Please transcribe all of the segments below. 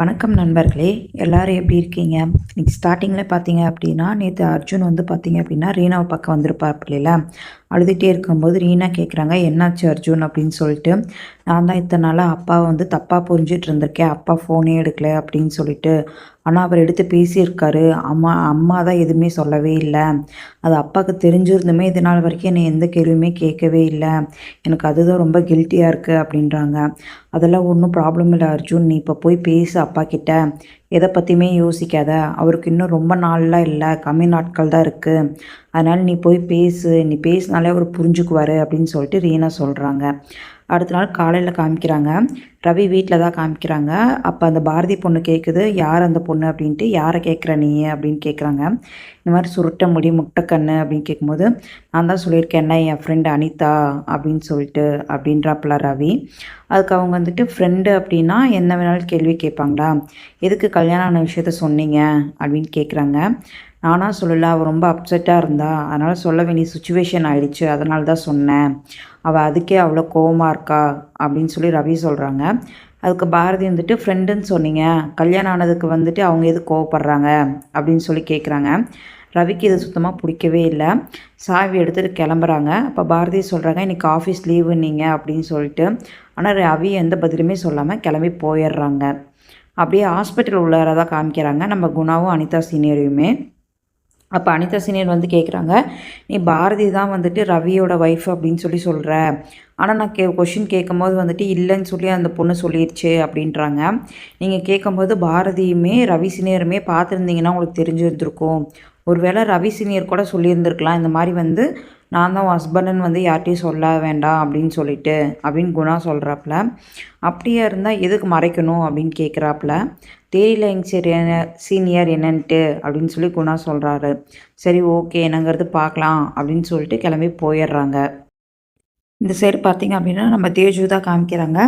வணக்கம் நண்பர்களே எல்லாரும் எப்படி இருக்கீங்க? இன்னைக்கு ஸ்டார்டிங்கில் பார்த்தீங்க அப்படின்னா நேற்று அர்ஜுன் வந்து பார்த்தீங்க அப்படின்னா ரீனாவை பக்கம் வந்திருப்பார் இல்லைங்களா அழுதுகிட்டே இருக்கும்போது ரீனா கேட்குறாங்க என்னாச்சு அர்ஜுன்? அப்படின்னு சொல்லிட்டு நான் தான் இத்தனை நாளாக அப்பாவை வந்து தப்பாக புரிஞ்சிட்டு இருந்திருக்கேன். அப்பா ஃபோனே எடுக்கல அப்படின்னு சொல்லிட்டு ஆனால் அவர் எடுத்து பேசியிருக்காரு. அம்மா அம்மா தான் எதுவுமே சொல்லவே இல்லை. அது அப்பாவுக்கு தெரிஞ்சிருந்துமே இது நாள் வரைக்கும் என்னை எந்த கேள்வியுமே கேட்கவே இல்லை. எனக்கு அதுதான் ரொம்ப கில்ட்டியாக இருக்குது அப்படின்றாங்க. அதெல்லாம் ஒன்றும் ப்ராப்ளம் இல்லை அர்ஜுன். நீ இப்போ போய் பேசு அப்பா கிட்ட. எதை பற்றியுமே யோசிக்காத. அவருக்கு இன்னும் ரொம்ப நாள்லாம் இல்லை. கம்மி நாட்கள் தான் இருக்குது அதனால் நீ போய் பேசு. நீ பேசினாலே அவர் புரிஞ்சுக்குவார் அப்படின்னு சொல்லிட்டு ரீனா சொல்கிறாங்க அடுத்த நாள் காலையில் காமிக்கிறாங்க. ரவி வீட்டில் தான் காமிக்கிறாங்க. அப்போ அந்த பாரதி பொண்ணு கேட்குது யார் அந்த பொண்ணு? அப்படின்ட்டு யாரை கேட்குற நீ? அப்படின்னு கேட்குறாங்க இந்த மாதிரி சுருட்ட முடி முட்டைக்கண்ணு அப்படின்னு கேட்கும்போது நான் தான் சொல்லியிருக்கேன். என்ன என் ஃப்ரெண்டு அனிதா? அப்படின்னு சொல்லிட்டு அப்படின்றாப்புல ரவி. அதுக்கு அவங்க வந்துட்டு ஃப்ரெண்டு அப்படின்னா என்ன வேணாலும் கேள்வி கேட்பாங்களா? எதுக்கு கல்யாணம் ஆன விஷயத்த சொன்னீங்க அப்படின்னு கேட்குறாங்க நானாக சொல்லலை அவள் ரொம்ப அப்செட்டாக இருந்தா. அதனால் சொல்ல வேண்டிய சுச்சுவேஷன் ஆயிடுச்சு. அதனால தான் சொன்னேன். அவள் அதுக்கே அவ்வளோ கோவமாக இருக்கா அப்படின்னு சொல்லி ரவி சொல்கிறாங்க அதுக்கு பாரதி வந்துட்டு ஃப்ரெண்டுன்னு சொன்னீங்க. கல்யாணம் ஆனதுக்கு வந்துட்டு அவங்க எது கோவப்படுறாங்க? அப்படின்னு சொல்லி கேட்குறாங்க ரவிக்கு இது சுத்தமாக பிடிக்கவே இல்லை. சாவி எடுத்துகிட்டு கிளம்புறாங்க. அப்போ பாரதி சொல்கிறாங்க இன்றைக்கி ஆஃபீஸ் லீவு அப்படின்னு சொல்லிட்டு. ஆனால் ரவி எந்த பதிலுமே சொல்லாமல் கிளம்பி போயிடுறாங்க. அப்படியே ஹாஸ்பிட்டல் உள்ளார தான் காமிக்கிறாங்க. நம்ம குணாவும் அனிதா சீனியரையுமே அப்போ அனிதா சீனியர் வந்து கேட்குறாங்க நீ பாரதி தான் வந்துட்டு ரவியோட ஒய்ஃப் அப்படின்னு சொல்லி சொல்கிற ஆனால் நான் கே கொஷின் கேட்கும்போது வந்துட்டு இல்லைன்னு சொல்லி அந்த பொண்ணு சொல்லிடுச்சு அப்படின்றாங்க. நீங்கள் கேட்கும்போது பாரதியுமே ரவி சீனியருமே பார்த்துருந்தீங்கன்னா உங்களுக்கு தெரிஞ்சிருந்திருக்கும். ஒருவேளை ரவி சீனியர் கூட சொல்லியிருந்திருக்கலாம். இந்த மாதிரி வந்து நான் தான் ஹஸ்பண்டுன்னு வந்து யார்கிட்டையும் சொல்ல வேண்டாம் அப்படின்னு சொல்லிட்டு அப்படின்னு குணா சொல்கிறாப்புல அப்படியே இருந்தால் எதுக்கு மறைக்கணும் அப்படின்னு கேட்குறாப்புல தெரியல எங்க சரி சீனியர் என்னன்ட்டு அப்படின்னு சொல்லி குணா சொல்கிறாரு சரி ஓகே என்னங்கிறது பார்க்கலாம் அப்படின்னு சொல்லிட்டு கிளம்பி போயிடுறாங்க. இந்த சைடு பார்த்திங்க அப்படின்னா நம்ம தேஜு தான் காமிக்கிறாங்க.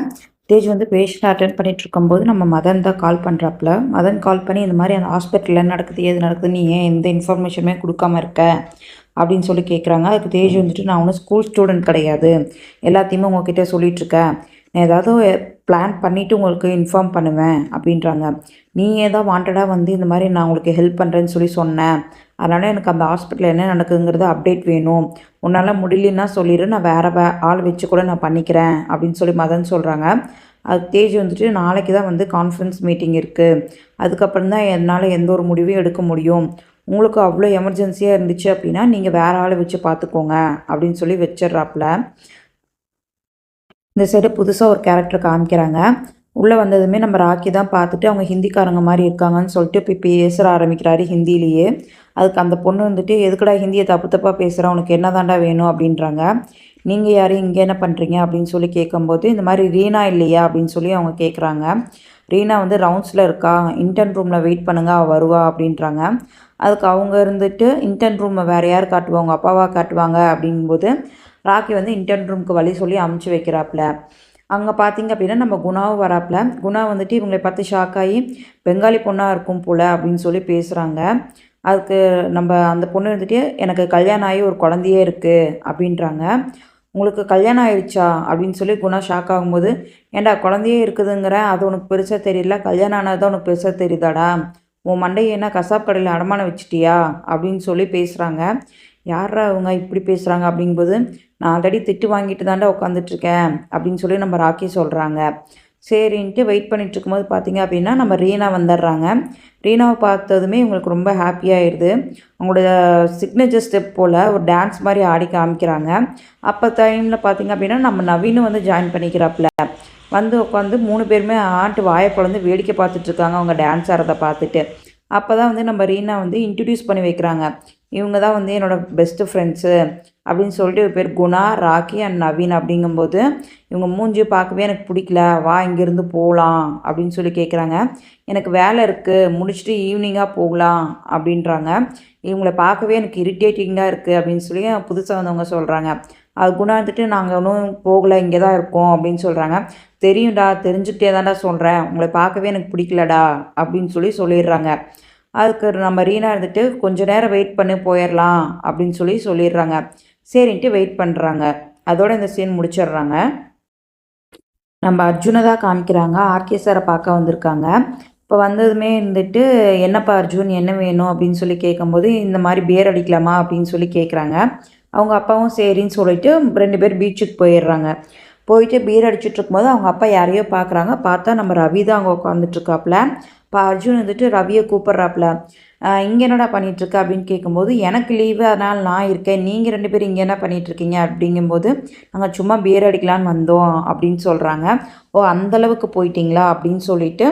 தேஜ் வந்து பேஷண்ட் அட்டன் பண்ணிட்டு இருக்கும்போது நம்ம மதன் தான் கால் பண்ணுறாப்புல மதன் கால் பண்ணி இந்த மாதிரி அந்த ஹாஸ்பிட்டலில் என்ன நடக்குது எது நடக்குது நீ ஏன் எந்த இன்ஃபர்மேஷனுமே கொடுக்காம இருக்க? அப்படின்னு சொல்லி கேட்குறாங்க அதுக்கு தேஜ் வந்துட்டு நான் ஒன்றும் ஸ்கூல் ஸ்டூடெண்ட் கிடையாது. எல்லாத்தையுமே உங்ககிட்ட சொல்லிகிட்ருக்கேன் நான் ஏதாவது பிளான் பண்ணிவிட்டு உங்களுக்கு இன்ஃபார்ம் பண்ணுவேன் அப்படின்றாங்க. நீங்கள் தான் வாண்டடாக வந்து இந்த மாதிரி நான் உங்களுக்கு ஹெல்ப் பண்ணுறேன்னு சொல்லி சொன்னேன் அதனால் எனக்கு அந்த ஹாஸ்பிட்டலில் என்ன நடக்குங்கிறது அப்டேட் வேணும். உன்னால் முடியலன்னா சொல்லிடு நான் வேறு வே ஆள் வச்சு கூட நான் பண்ணிக்கிறேன் அப்படின்னு சொல்லி மதன் சொல்கிறாங்க அது தேஜ் வந்துட்டு நாளைக்கு தான் வந்து கான்ஃபரன்ஸ் மீட்டிங் இருக்குது அதுக்கப்புறம் தான் என்னால் எந்த ஒரு முடிவும் எடுக்க முடியும். உங்களுக்கு அவ்வளோ எமர்ஜென்சியாக இருந்துச்சு அப்படின்னா நீங்கள் வேறு ஆளை வச்சு பார்த்துக்கோங்க அப்படின்னு சொல்லி வச்சிட்றாப்புல. இந்த சைடு புதுசாக ஒரு கேரக்டர் காமிக்கிறாங்க. உள்ளே வந்ததுமே நம்ம ராக்கி தான் பார்த்துட்டு அவங்க ஹிந்திக்காரங்க மாதிரி இருக்காங்கன்னு சொல்லிட்டு இப்போ பேசுகிற ஆரம்பிக்கிறாரு ஹிந்திலேயே அதுக்கு அந்த பொண்ணு வந்துட்டு எதுக்குடா ஹிந்தியை தப்பு தப்பாக பேசுகிறேன் உனக்கு என்ன தாண்டா வேணும்? அப்படின்றாங்க. நீங்கள் யார்? இங்கே என்ன பண்ணுறீங்க அப்படின்னு சொல்லி கேட்கும்போது இந்த மாதிரி ரீனா இல்லையா? அப்படின்னு சொல்லி அவங்க கேட்குறாங்க. ரீனா வந்து ரவுண்ட்ஸில் இருக்கா? இன்டர்ன் ரூமில் வெயிட் பண்ணுங்க அவள் வருவா அப்படின்றாங்க. அதுக்கு அவங்க இருந்துட்டு இன்டர்ன் ரூமை வேறு யார் காட்டுவாங்க? அப்பாவா காட்டுவாங்க? அப்படிங்கும்போது ராக்கி வந்து இன்டர்ன் ரூமுக்கு வழி சொல்லி அமுச்சு வைக்கிறாப்புல அங்கே பார்த்தீங்க அப்படின்னா நம்ம குணாவும் வராப்புல குணா வந்துட்டு இவங்களை பார்த்து ஷாக் ஆகி பெங்காலி பொண்ணாக இருக்கும் போல் அப்படின்னு சொல்லி பேசுகிறாங்க அதுக்கு நம்ம அந்த பொண்ணு வந்துட்டு எனக்கு கல்யாணம் ஆகி ஒரு குழந்தையே இருக்குது அப்படின்றாங்க. உங்களுக்கு கல்யாணம் ஆயிடுச்சா அப்படின்னு சொல்லி குணா ஷாக் ஆகும்போது ஏண்டா குழந்தையே இருக்குதுங்கிற? அது உனக்கு பெருசாக தெரியல. கல்யாணம் ஆனது உனக்கு பெருசாக தெரியுதாடா? உன் மண்டையை என்ன கசாப் கடையில் அடமானம் வச்சிட்டியா? அப்படின்னு சொல்லி பேசுகிறாங்க யாரா அவங்க இப்படி பேசுகிறாங்க அப்படிங்கும்போது நான் ஆல்ரெடி திட்டு வாங்கிட்டு தாண்டா உட்காந்துட்ருக்கேன் அப்படின்னு சொல்லி நம்ம ராக்கி சொல்கிறாங்க சரின்ட்டு வெயிட் பண்ணிகிட்ருக்கும்போது பார்த்தீங்க அப்படின்னா நம்ம ரீனா வந்துடுறாங்க ரீனாவை பார்த்ததுமே இவங்களுக்கு ரொம்ப ஹாப்பியாகிடுது அவங்களோட சிக்னேச்சர் ஸ்டெப் போல் ஒரு டான்ஸ் மாதிரி ஆடி காமிக்கிறாங்க. அப்போ டைமில் பார்த்தீங்க அப்படின்னா நம்ம நவீனும் வந்து ஜாயின் பண்ணிக்கிறாப்புல. வந்து உட்காந்து மூணு பேருமே ஆட்டு வாயை குழந்து வேடிக்கை பார்த்துட்ருக்காங்க அவங்க டான்ஸ் ஆடுறதை பார்த்துட்டு அப்போ தான் வந்து நம்ம ரீனா வந்து இன்ட்ரடியூஸ் பண்ணி வைக்கிறாங்க. இவங்க தான் வந்து என்னோடய பெஸ்ட்டு ஃப்ரெண்ட்ஸு அப்படின்னு சொல்லிட்டு ஒரு பேர் குணா ராக்கி அண்ட் நவீன் அப்படிங்கும்போது இவங்க மூஞ்சி பார்க்கவே எனக்கு பிடிக்கல. வா இங்கேருந்து போகலாம் அப்படின்னு சொல்லி கேட்குறாங்க எனக்கு வேலை இருக்குது முடிச்சுட்டு ஈவினிங்காக போகலாம் அப்படின்றாங்க. இவங்களை பார்க்கவே எனக்கு இரிட்டேட்டிங்காக இருக்குது அப்படின்னு சொல்லி புதுசாக வந்தவங்க சொல்கிறாங்க அது குணா வந்துட்டு நாங்கள் ஒன்றும் போகலை இங்கே தான் இருக்கோம் அப்படின்னு சொல்கிறாங்க தெரியும்டா தெரிஞ்சுக்கிட்டே தான்டா சொல்கிறேன் உங்களை பார்க்கவே எனக்கு பிடிக்கலடா அப்படின்னு சொல்லி சொல்லிடுறாங்க. அதுக்கு நம்ம ரீனா இருந்துட்டு கொஞ்சம் நேரம் வெயிட் பண்ணி போயிடலாம் அப்படின்னு சொல்லி சொல்லிடுறாங்க. சரின்ட்டு வெயிட் பண்ணுறாங்க அதோட இந்த சீன் முடிச்சிடுறாங்க. நம்ம அர்ஜுனை தான் காமிக்கிறாங்க. ஆர்கே சாரை பார்க்க வந்திருக்காங்க. இப்போ வந்ததுமே இருந்துட்டு என்னப்பா அர்ஜுன் என்ன வேணும்? அப்படின்னு சொல்லி கேட்கும்போது இந்த மாதிரி பேர் அடிக்கலாமா? அப்படின்னு சொல்லி கேட்குறாங்க அவங்க அப்பாவும் சரின்னு சொல்லிட்டு ரெண்டு பேர் பீச்சுக்கு போயிடுறாங்க. போயிட்டு பீர் அடிச்சுட்டு இருக்கும்போது அவங்க அப்பா யாரையோ பார்க்குறாங்க. பார்த்தா நம்ம ரவி தான் அங்கே உட்காந்துட்ருக்காப்புல இப்போ அர்ஜுன் வந்துட்டு ரவியை கூப்பிட்றாப்புல இங்கே என்னடா பண்ணிகிட்ருக்க அப்படின்னு கேட்கும்போது எனக்கு லீவு அதனால் நான் இருக்கேன். நீங்கள் ரெண்டு பேரும் இங்கே என்ன பண்ணிகிட்ருக்கீங்க அப்படிங்கும்போது நாங்கள் சும்மா பியர் அடிக்கலான்னு வந்தோம் அப்படின்னு சொல்கிறாங்க ஓ அந்தளவுக்கு போயிட்டீங்களா? அப்படின்னு சொல்லிட்டு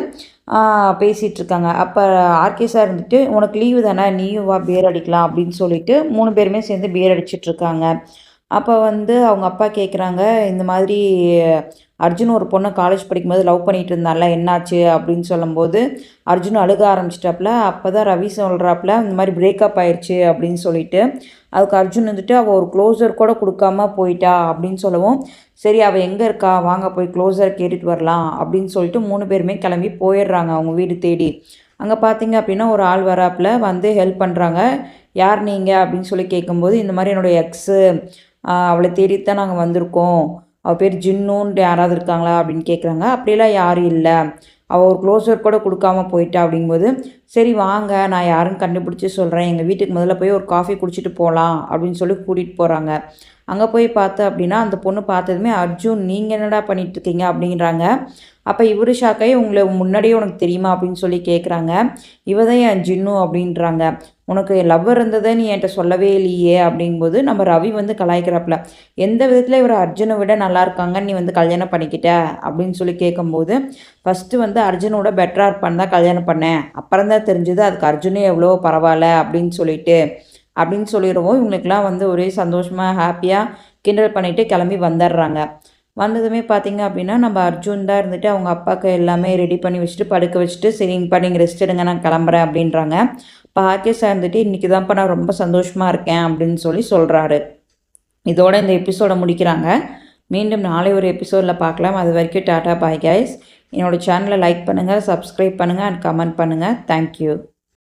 பேசிகிட்டு இருக்காங்க அப்போ ஆர்கே சார் இருந்துட்டு உனக்கு லீவு தானே? நீயும் வா பேர் அடிக்கலாம். அப்படின்னு சொல்லிட்டு மூணு பேருமே சேர்ந்து பியர் அடிச்சிட்ருக்காங்க அப்போ வந்து அவங்க அப்பா கேட்குறாங்க இந்த மாதிரி அர்ஜுன் ஒரு பொண்ணை காலேஜ் படிக்கும்போது லவ் பண்ணிகிட்டு இருந்தால என்னாச்சு அப்படின்னு சொல்லும்போது அர்ஜுன் அழுக ஆரம்பிச்சிட்டாப்புல. அப்போ தான் ரவி சொல்கிறாப்புல இந்த மாதிரி பிரேக்கப் ஆயிடுச்சு அப்படின்னு சொல்லிட்டு. அதுக்கு அர்ஜுன் வந்துட்டு அவள் ஒரு க்ளோஸர் கூட கொடுக்காம போயிட்டா அப்படின்னு சொல்லவும் சரி அவள் எங்கே இருக்கா? வாங்க போய் க்ளோஸர் கேட்டுட்டு வரலாம் அப்படின்னு சொல்லிட்டு மூணு பேருமே கிளம்பி போயிடுறாங்க அவங்க வீடு தேடி. அங்கே பார்த்தீங்க அப்படின்னா ஒரு ஆள் வராப்பில் வந்து ஹெல்ப் பண்ணுறாங்க யார் நீங்கள் அப்படின்னு சொல்லி கேட்கும்போது இந்த மாதிரி என்னுடைய எக்ஸு அவளை தேடித்தான் நாங்கள் வந்திருக்கோம். அவள் பேர் ஜின்னுன்ட்டு யாராவது இருக்காங்களா அப்படின்னு கேட்குறாங்க அப்படிலாம் யாரும் இல்லை. அவள் ஒரு க்ளோஸர் கூட கொடுக்காம போயிட்டா அப்படிங்கும்போது சரி வாங்க. நான் யாருன்னு கண்டுபிடிச்சி சொல்கிறேன் எங்கள் வீட்டுக்கு முதல்ல போய் ஒரு காஃபி குடிச்சிட்டு போகலாம் அப்படின்னு சொல்லி கூட்டிகிட்டு போகிறாங்க அங்கே போய் பார்த்து அப்படின்னா அந்த பொண்ணு பார்த்ததுமே அர்ஜுன் நீங்கள் என்னடா பண்ணிகிட்ருக்கீங்க அப்படிங்கிறாங்க அப்போ இவரு ஷாக்காய் உங்களை முன்னாடியே உனக்கு தெரியுமா? அப்படின்னு சொல்லி கேட்குறாங்க இவ தான் என் ஜின்னு அப்படின்றாங்க. உனக்கு லவ் இருந்ததை நீ என்கிட்ட சொல்லவே இல்லையே அப்படிங்கும்போது நம்ம ரவி வந்து கலாய்க்கிறாப்புல எந்த விதத்தில் இவர் அர்ஜுனை விட நல்லா இருக்காங்கன்னு நீ வந்து கல்யாணம் பண்ணிக்கிட்ட? அப்படின்னு சொல்லி கேட்கும்போது ஃபஸ்ட்டு வந்து அர்ஜுனோட பெட்டராக இருப்பான்னு தான் கல்யாணம் பண்ணேன். அப்புறம் தான் தெரிஞ்சது அதுக்கு அர்ஜுனே எவ்வளோ பரவாயில்ல அப்படின்னு சொல்லிட்டு அப்படின்னு சொல்லிடுவோம். இவங்களுக்குலாம் வந்து ஒரே சந்தோஷமாக ஹாப்பியாக கிண்டல் பண்ணிவிட்டு கிளம்பி வந்துடுறாங்க. வந்ததுமே பார்த்திங்க அப்படின்னா நம்ம அர்ஜுன் தான் இருந்துட்டு அவங்க அப்பாவுக்கு எல்லாமே ரெடி பண்ணி வச்சுட்டு படுக்க வச்சுட்டு சரிங்கப்பா நீங்கள் ரெஸ்ட் எடுங்க நான் கிளம்புறேன் அப்படின்றாங்க. இப்போ சார் இருந்துட்டு இன்றைக்கி தான்ப்பா நான் ரொம்ப சந்தோஷமாக இருக்கேன் அப்படின்னு சொல்லி சொல்கிறாரு இதோட இந்த எபிசோடை முடிக்கிறாங்க. மீண்டும் நாளை ஒரு எபிசோடில் பார்க்கலாம். அது வரைக்கும் டாட்டா பாய் கைஸ் என்னோடய சேனலை லைக் பண்ணுங்கள் சப்ஸ்கிரைப் பண்ணுங்கள் அண்ட் கமெண்ட் பண்ணுங்கள் தேங்க்யூ